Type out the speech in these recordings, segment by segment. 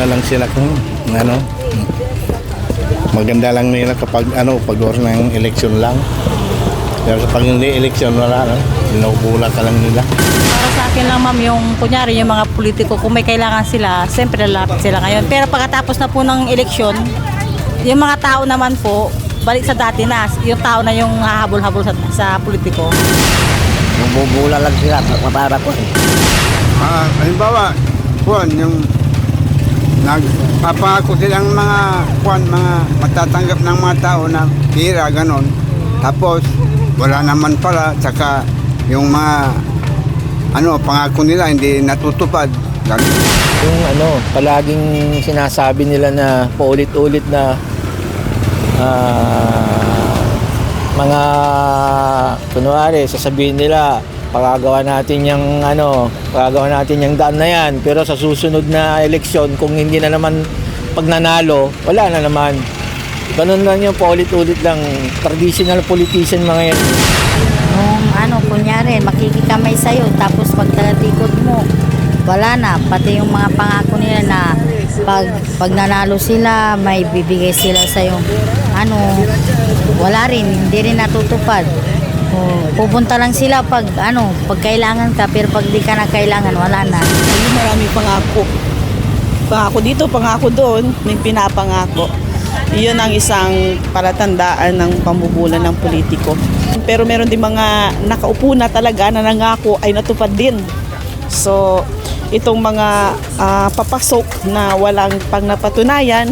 bubula lang sila kung ano. Maganda lang nila kapag ano, pag oras ng eleksyon lang. Pero kapag hindi eleksyon, wala no. Binubula ka lang nila. Para sa akin lang ma'am, yung kunyari yung mga politiko, kung may kailangan sila, siyempre lalapit sila ngayon. Pero pagkatapos na po ng eleksyon, yung mga tao naman po, balik sa dati na, yung tao na yung hahabol-habol sa, sa politiko. Bubula lang sila para ko. Ah, halimbawa, kuwan, yung nagpapangako silang mga kuwan, mga matatanggap ng mga tao na pira, ganon. Tapos, wala naman pala, tsaka yung mga ano, pangako nila hindi natutupad. Ganon. yung ano, palaging sinasabi nila na paulit-ulit na ah, mga kunwari, sasabihin nila pagagawa natin yung ano, pagagawa natin yung daan na yan. Pero sa susunod na eleksyon, kung hindi na naman pag nanalo, wala na naman. Ganun lang yung paulit-ulit lang. Traditional politician mga yan. Nung ano, kunyari, makikikamay sa'yo, tapos pag talikod mo, wala na. Pati yung mga pangako nila na pag, pag nanalo sila, may bibigay sila sa'yo. Ano, wala rin, hindi rin natutupad. O, pupunta lang sila pag ano, pag kailangan ka, pero pag di ka na kailangan, wala na. Ayun, maraming pangako. Pangako dito, pangako doon, may pinapangako. Iyon ang isang palatandaan ng pambubulan ng politiko. Pero meron din mga nakaupo na talaga na nangako ay natupad din. So, itong mga ah, papasok na walang pang napatunayan,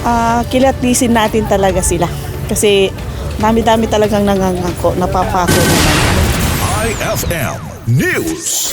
ah, kilatisin natin talaga sila. Kasi dami-dami talagang nangangako, napapako naman. IFM News.